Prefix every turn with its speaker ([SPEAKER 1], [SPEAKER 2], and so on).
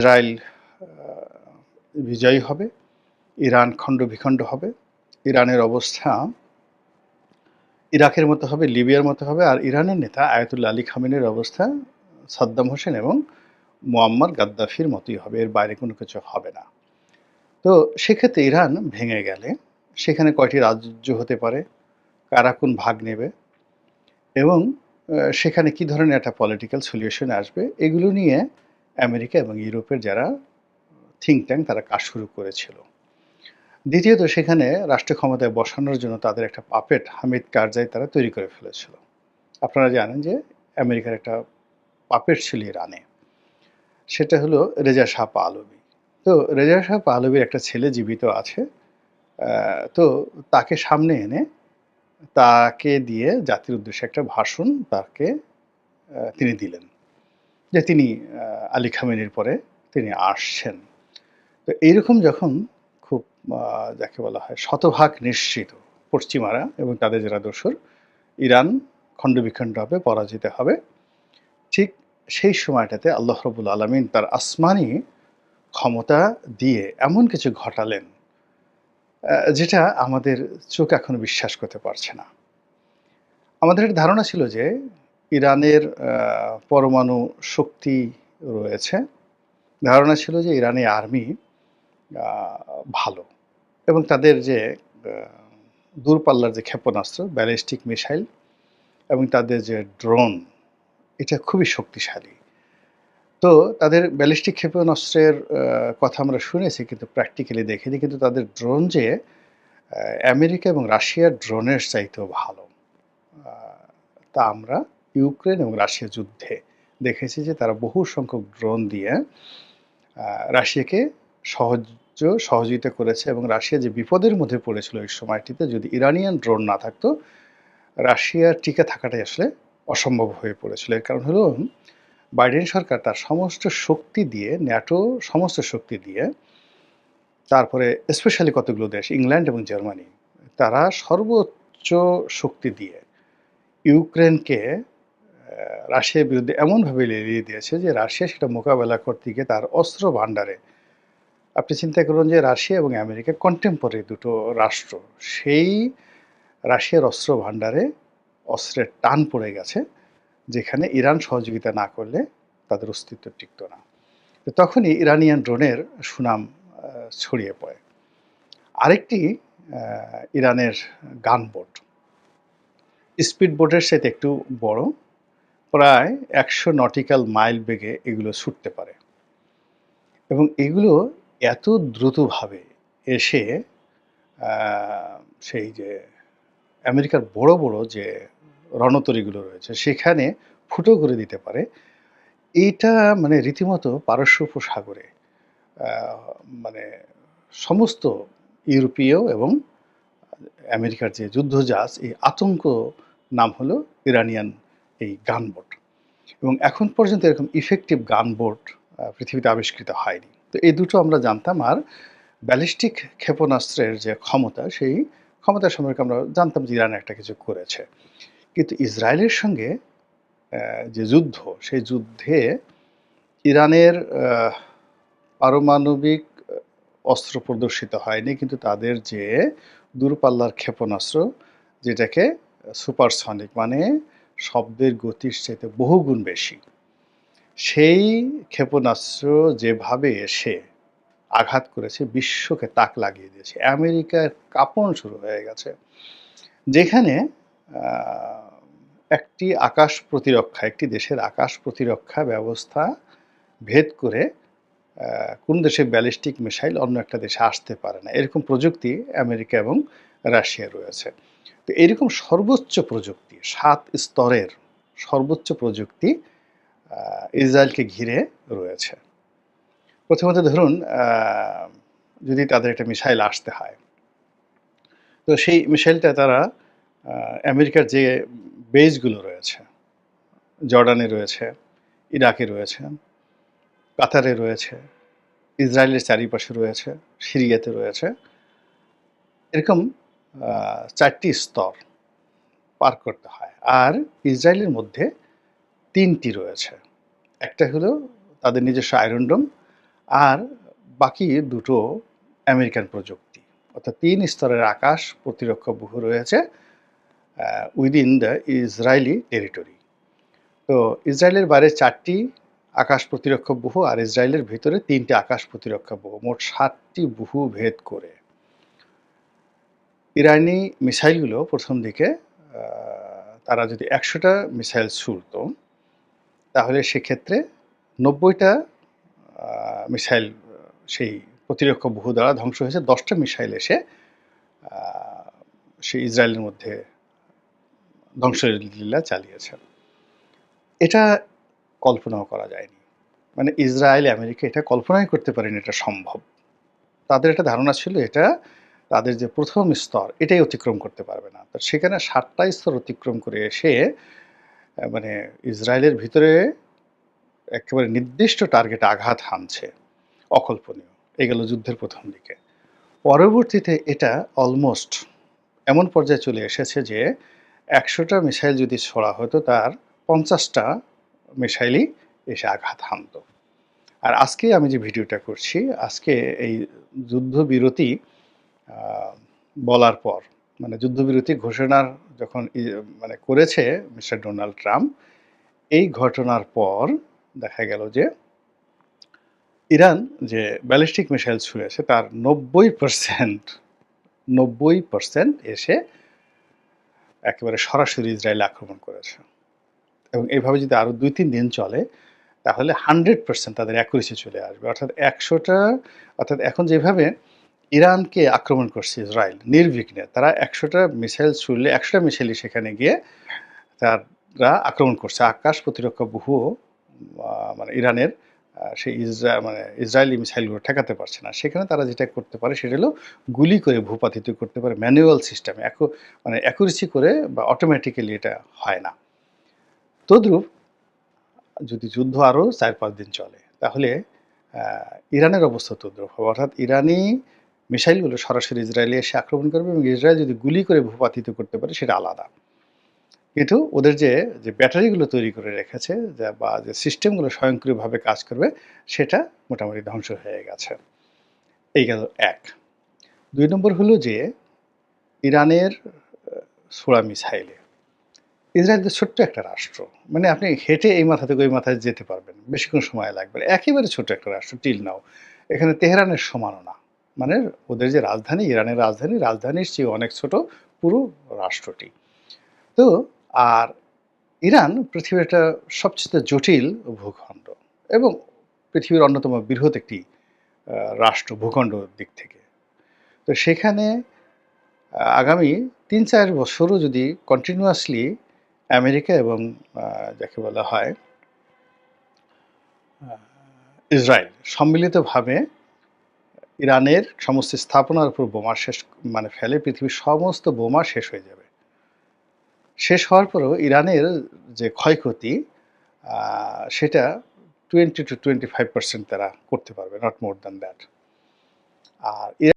[SPEAKER 1] Israel বিজয়ী হবে, Iran খণ্ড বিখণ্ড হবে, ইরানের অবস্থা ইরাকের মতো হবে, লিবিয়ার মতো হবে, আর ইরানের নেতা আয়াতুল্লা আলী খামিনের অবস্থা সাদ্দাম হোসেন এবং মোয়াম্মার গাদ্দাফির মতোই হবে, এর বাইরে কোনো কিছু হবে না। তো সেক্ষেত্রে ইরান ভেঙে গেলে সেখানে কয়টি রাজ্য হতে পারে, কারা কোন ভাগ নেবে এবং সেখানে কি ধরনের একটা পলিটিক্যাল সলিউশন আসবে, এগুলো নিয়ে আমেরিকা এবং ইউরোপের যারা থিঙ্ক ট্যাঙ্ক তারা কাজ শুরু করেছিল। দ্বিতীয়ত সেখানে রাষ্ট্র ক্ষমতায় বসানোর জন্য তাদের একটা পাপেট হামিদ কারজাই তারা তৈরি করে ফেলেছিল। আপনারা জানেন যে আমেরিকার একটা পাপেট ছিল ইরানে। সেটা হলো রেজা শাহ পাহলবি তো রেজা শাহ পাহলবির একটা ছেলে জীবিত আছে। তো তাকে সামনে এনে তাকে দিয়ে জাতির উদ্দেশ্যে একটা ভাষণ তাকে তিনি দিলেন। যে তিনি আলী খামেনির পরে তিনি আসছেন। তো এইরকম যখন খুব যাকে বলা হয় শতভাগ নিশ্চিত পশ্চিমারা এবং তাদের যারা দোসর ইরান খণ্ডবিখণ্ড হবে, পরাজিত হবে, ঠিক সেই সময়টাতে আল্লাহ রবুল আলমিন তার আসমানি ক্ষমতা দিয়ে এমন কিছু ঘটালেন যেটা আমাদের চোখ এখনও বিশ্বাস করতে পারছে না। আমাদের ধারণা ছিল যে ইরানের পরমাণু শক্তি রয়েছে। ধারণা ছিল যে ইরানি আর্মি ভালো এবং তাদের যে দূরপাল্লার যে ক্ষেপণাস্ত্র, ব্যালিস্টিক মিসাইল এবং তাদের যে ড্রোন, এটা খুবই শক্তিশালী। তো তাদের ব্যালিস্টিক ক্ষেপণাস্ত্রের কথা আমরা শুনেছি কিন্তু প্র্যাকটিক্যালি দেখিনি, কিন্তু তাদের ড্রোন যে আমেরিকা এবং রাশিয়ার ড্রোনের চাইতেও ভালো। তা আমরা ইউক্রেন এবং রাশিয়া যুদ্ধে। দেখেছি যে তারা বহু সংখ্যক ড্রোন দিয়ে রাশিয়াকে সহজ, সহযোগিতা করেছে এবং রাশিয়া যে বিপদের মধ্যে পড়েছিল এই সময়টিতে, যদি ইরানিয়ান ড্রোন না থাকতো রাশিয়ার টিকে থাকাটাই আসলে অসম্ভব হয়ে পড়েছিল। এর কারণ হলো, বাইডেন সরকার তার সমস্ত শক্তি দিয়ে, ন্যাটো সমস্ত শক্তি দিয়ে, তারপরে স্পেশালি কতগুলো দেশ, ইংল্যান্ড এবং জার্মানি, তারা সর্বোচ্চ শক্তি দিয়ে ইউক্রেনকে রাশিয়ার বিরুদ্ধে এমনভাবে লেলিয়ে দিয়েছে যে রাশিয়া সেটা মোকাবেলা করতে গিয়ে তার অস্ত্র ভাণ্ডারে। আপনি চিন্তা করুন যে রাশিয়া এবং আমেরিকা কন্টেম্পোরারি দুটো রাষ্ট্র, সেই রাশিয়ার অস্ত্র ভাণ্ডারে অস্ত্রের টান পড়ে গেছে, যেখানে ইরান সহযোগিতা না করলে তাদের অস্তিত্ব টিকত না। তো তখনই ইরানিয়ান ড্রোনের সুনাম ছড়িয়ে পড়ে। আরেকটি ইরানের গান বোট স্পিড বোটের সাথে একটু বড় প্রায় একশো নটিক্যাল মাইল বেগে এগুলো ছুটতে পারে। এবং এগুলো এত দ্রুতভাবে এসে সেই যে আমেরিকার বড় বড় যে রণতরীগুলো রয়েছে, সেখানে ফুটো করে দিতে পারে। এইটা মানে রীতিমতো পারস্য উপসাগরে মানে সমস্ত ইউরোপীয় এবং আমেরিকার যে যুদ্ধজাহাজ, এই আতঙ্ক নাম হলো ইরানিয়ান এই গানবোট এবং এখন পর্যন্ত এরকম ইফেক্টিভ গানবোট পৃথিবীতে আবিষ্কৃত হয়নি। তো এই দুটো আমরা জানতাম আর ব্যালিস্টিক ক্ষেপণাস্ত্রের যে ক্ষমতা, সেই ক্ষমতা সম্পর্কে আমরা জানতাম যে ইরান একটা কিছু করেছে। কিন্তু ইসরায়েলের সঙ্গে যে যুদ্ধ, সেই যুদ্ধে ইরানের পারমাণবিক অস্ত্র প্রদর্শিত হয়নি। কিন্তু তাদের যে দূরপাল্লার ক্ষেপণাস্ত্র, যেটাকে সুপারসনিক মানে শব্দের গতির চাইতে বহুগুণ বেশি। সেই ক্ষেপণাস্ত্র যেভাবে এসে আঘাত করেছে, বিশ্বকে তাক লাগিয়ে দিয়েছে। আমেরিকার কাঁপন শুরু হয়ে গেছে, যেখানে একটি আকাশ প্রতিরক্ষা, একটি দেশের আকাশ প্রতিরক্ষা ব্যবস্থা ভেদ করে কোন দেশে ব্যালিস্টিক মিসাইল অন্য একটা দেশে আসতে পারে না। এরকম প্রযুক্তি আমেরিকা এবং রাশিয়া রয়েছে। তো এরকম সর্বোচ্চ প্রযুক্তি সাত স্তরের সর্বোচ্চ প্রযুক্তি ইসরায়েলকে ঘিরে রয়েছে। প্রথমত ধরুন যদি তাদের একটা মিসাইল আসতে হয়, তো সেই মিসাইলটা তারা আমেরিকার যে বেসগুলো রয়েছে, জর্ডানে রয়েছে, ইরাকে রয়েছে, কাতারে রয়েছে, ইসরায়েলের চারিপাশে রয়েছে, সিরিয়াতে রয়েছে, এরকম চারটি স্তর পার করতে হয়। আর ইসরায়েলের মধ্যে তিনটি রয়েছে। একটা হলো তাদের নিজস্ব আয়রন ডোম আর বাকি দুটো আমেরিকান প্রযুক্তি। অর্থাৎ তিন স্তরের আকাশ প্রতিরক্ষা বহু রয়েছে উইদিন দ্য ইসরায়েলি টেরিটরি তো ইসরায়েলের বাইরে চারটি আকাশ প্রতিরক্ষা বহু আর ইসরায়েলের ভিতরে তিনটি আকাশ প্রতিরক্ষা বহু মোট সাতটি বহু ভেদ করে। ইরানি মিসাইলগুলো প্রথম দিকে তারা যদি একশোটা মিসাইল ছুড়ত, তাহলে সেক্ষেত্রে নব্বইটা মিসাইল সেই প্রতিরক্ষা বহু দ্বারা ধ্বংস হয়েছে। দশটা মিসাইল এসে সেই ইসরায়েলের মধ্যে ধ্বংসলীলা চালিয়েছে। এটা কল্পনাও করা যায়নি। মানে ইসরায়েল, আমেরিকা এটা কল্পনাই করতে পারেনি এটা সম্ভব। তাদের একটা ধারণা ছিল এটা তাদের যে প্রথম স্তর, এটাই অতিক্রম করতে পারবে না। তো সেখানে সাতটা স্তর অতিক্রম করে এসে মানে ইসরায়েলের ভিতরে একেবারে নির্দিষ্ট টার্গেটে আঘাত হানছে। অকল্পনীয়। এগুলো যুদ্ধের প্রথম দিকে। পরবর্তীতে এটা অলমোস্ট এমন পর্যায়ে চলে এসেছে যে, একশোটা মিসাইল যদি ছোড়া হতো, তার পঞ্চাশটা মিসাইলই এসে আঘাত হানত। আর আজকে আমি যে ভিডিওটা করছি, আজকে এই যুদ্ধবিরতি বলার পর মানে যুদ্ধবিরতি ঘোষণার যখন মানে করেছে মিস্টার ডোনাল্ড ট্রাম্প, এই ঘটনার পর দেখা গেল যে ইরান যে ব্যালিস্টিক মিসাইল ছুঁড়েছে তার নব্বই পার্সেন্ট নব্বই পার্সেন্ট এসে একেবারে সরাসরি ইসরায়েল আক্রমণ করেছে। এবং এইভাবে যদি আরও দুই তিন দিন চলে, তাহলে হান্ড্রেড পার্সেন্ট তাদের অ্যাকুরেসি চলে আসবে। অর্থাৎ একশোটা, অর্থাৎ এখন যেভাবে ইরানকে আক্রমণ করছে ইসরায়েল নির্বিঘ্নে। তারা একশোটা মিসাইল ছুড়লে, একশোটা মিসাইলই সেখানে গিয়ে তারা আক্রমণ করছে। আকাশ প্রতিরক্ষা বহু মানে ইরানের সেই ইসরা মানে ইসরায়েলি মিসাইলগুলো ঠেকাতে পারছে না। সেখানে তারা যেটা করতে পারে সেটা হলো গুলি করে ভূপাতিত করতে পারে ম্যানুয়াল সিস্টেমে। মানে অ্যাকুরেসি করে বা অটোমেটিক্যালি এটা হয় না। তদ্রূপ যদি যুদ্ধ আরও চার পাঁচ দিন চলে, তাহলে ইরানের অবস্থা তদ্রূপ অর্থাৎ ইরানি মিসাইলগুলো সরাসরি ইসরায়েলে এসে আক্রমণ করবে এবং ইসরায়েল যদি গুলি করে ভূপাতিত করতে পারে, সেটা আলাদা। কিন্তু ওদের যে যে ব্যাটারিগুলো তৈরি করে রেখেছে বা যে সিস্টেমগুলো স্বয়ংক্রিয়ভাবে কাজ করবে, সেটা মোটামুটি ধ্বংস হয়ে গেছে। এই গেল এক। দুই নম্বর হলো যে, ইরানের সোড়া মিসাইলে। ইসরায়েল তো ছোট্ট একটা রাষ্ট্র। মানে আপনি হেঁটে এই মাথা থেকে ওই মাথায় যেতে পারবেন, বেশিক্ষণ সময় লাগবে একেবারে ছোট্ট একটা রাষ্ট্র, টিল নাও। এখানে তেহরানের সমানও না। মানে ওদের যে রাজধানী, ইরানের রাজধানী, রাজধানীর চেয়ে অনেক ছোট পুরো রাষ্ট্রটি। তো আর ইরান পৃথিবীর একটা সবচেয়ে জটিল ভূখণ্ড এবং পৃথিবীর অন্যতম বৃহৎ একটি রাষ্ট্র ভূখণ্ড দিক থেকে। তো সেখানে আগামী তিন চার বছরও যদি কন্টিনিউয়াসলি আমেরিকা এবং যাকে বলা হয় ইসরায়েল সম্মিলিতভাবে ইরানের সমস্ত স্থাপনার উপর বোমা শেষ মানে ফেলে পৃথিবীর সমস্ত বোমা শেষ হয়ে যাবে। শেষ হওয়ার পরেও ইরানের যে ক্ষয়ক্ষতি সেটা twenty two twenty five percent তারা করতে পারবে not more than that R